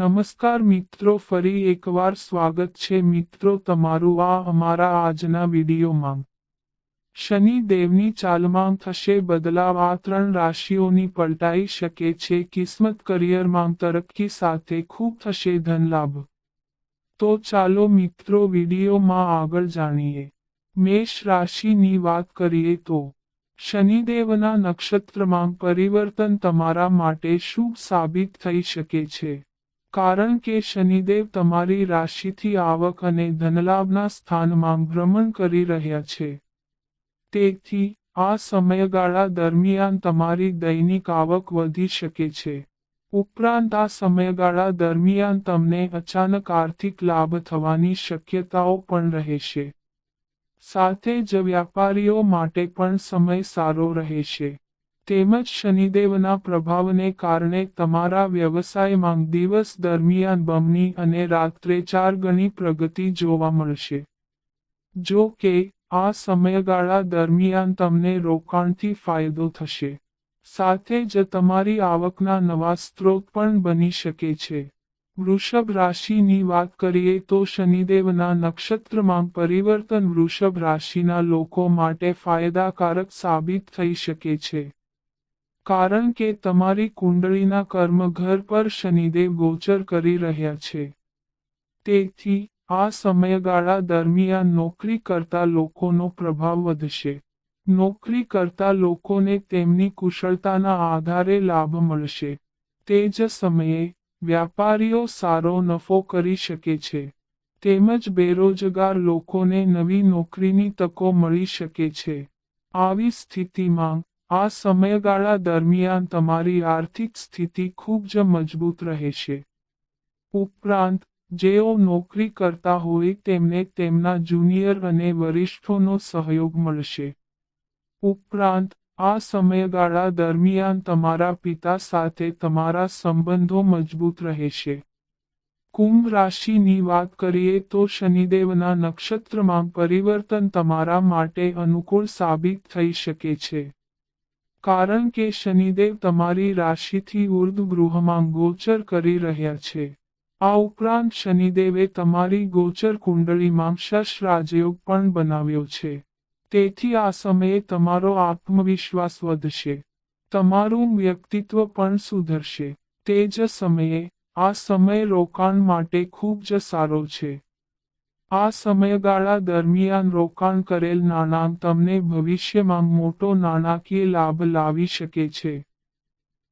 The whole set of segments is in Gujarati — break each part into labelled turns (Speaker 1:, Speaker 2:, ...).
Speaker 1: નમસ્કાર મિત્રો, ફરી એકવાર સ્વાગત છે મિત્રો તમારું આ અમારા આજના વિડીયોમાં. શનિ દેવની ચાલમાં થશે બદલાવ, આ ત્રણ રાશિઓની પલટાઈ શકે છે, કિસ્મત કરિયરમાં તરક્કી સાથે ખૂબ થશે ધનલાભ. તો ચાલો મિત્રો વિડીયોમાં આગળ જાણીએ. મેષ રાશિની વાત કરીએ તો શનિદેવના નક્ષત્રમાં પરિવર્તન તમારા માટે શુભ સાબિત થઈ શકે છે. કારણ કે શનિદેવ તમારી રાશિથી આવક અને ધનલાભના સ્થાનમાં ભ્રમણ કરી રહ્યા છે. તેથી, આ સમયગાળા દરમિયાન તમારી દૈનિક આવક વધી શકે છે. ઉપરાંત આ સમયગાળા દરમિયાન તમને અચાનક આર્થિક લાભ થવાની શક્યતાઓ પણ રહેશે. સાથે જ વ્યાપારીઓ માટે પણ સમય સારો રહેશે. તેમજ શનિદેવના પ્રભાવને કારણે તમારા વ્યવસાયમાં દિવસ દરમિયાન બમણી અને રાત્રે ચાર ગણી પ્રગતિ જોવા મળશે. જો કે, આ સમયગાળા દરમિયાન તમને રોકાણથી ફાયદો થશે. સાથે જ તમારી આવકના નવા સ્ત્રોત પણ બની શકે છે. વૃષભ રાશિની વાત કરીએ તો શનિદેવના નક્ષત્રમાં પરિવર્તન વૃષભ રાશિના લોકો માટે ફાયદાકારક સાબિત થઈ શકે છે. કારણ કે તમારી કુંડળીના કર્મઘર પર શનિદેવ ગોચર કરી રહ્યા છે. તેથી, આ સમયગાળા દરમિયાન નોકરી કરતા લોકોનો પ્રભાવ વધશે. નોકરી કરતા લોકોને તેમની કુશળતાના આધારે લાભ મળશે. તે જ સમયે, વ્યાપારીઓ સારો નફો કરી શકે છે. તેમજ બેરોજગાર લોકોને નવી નોકરીની તકો મળી શકે છે. આવી સ્થિતિમાં આ સમયગાળા દરમિયાન તમારી આર્થિક સ્થિતિ ખૂબ જ મજબૂત રહેશે ઉપરાંત, જેઓ નોકરી કરતા હોય તેમને તેમના જુનિયર અને વરિષ્ઠોનો સહયોગ મળશે. ઉપરાંત, આ સમયગાળા દરમિયાન તમારા પિતા સાથે તમારા સંબંધો મજબૂત રહેશે કુંભ રાશિની વાત કરીએ તો શનિદેવના નક્ષત્રમાં પરિવર્તન તમારા માટે અનુકૂળ સાબિત થઈ શકે છે. કારણ કે શનિદેવ તમારી રાશિથી ઉર્દ ગૃહમાં ગોચર કરી રહ્યા છે. આ ઉપરાંત શનિદેવે તમારી ગોચર કુંડળીમાં શશ રાજયોગ પણ બનાવ્યો છે. તેથી આ સમયે તમારો આત્મવિશ્વાસ વધશે. તમારું વ્યક્તિત્વ પણ સુધરશે. તે જ સમયે, આ સમય રોકાણ માટે ખૂબ જ સારો છે. આ સમયગાળા દરમિયાન રોકાણ કરેલ નાણાં તમને ભવિષ્યમાં મોટો નાણાકીય લાભ લાવી શકે છે.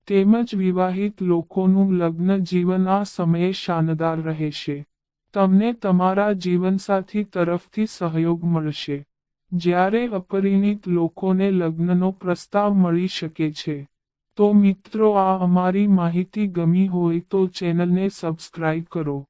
Speaker 1: તેમજ વિવાહિત લોકોનું લગ્ન જીવન આ સમયે શાનદાર રહેશે. તમને તમારા જીવનસાથી તરફથી સહયોગ મળશે. જ્યારે અપરિણિત લોકોને લગ્નનો પ્રસ્તાવ મળી શકે છે. તો મિત્રો, આ અમારી માહિતી ગમી હોય તો ચેનલને સબસ્ક્રાઇબ કરો.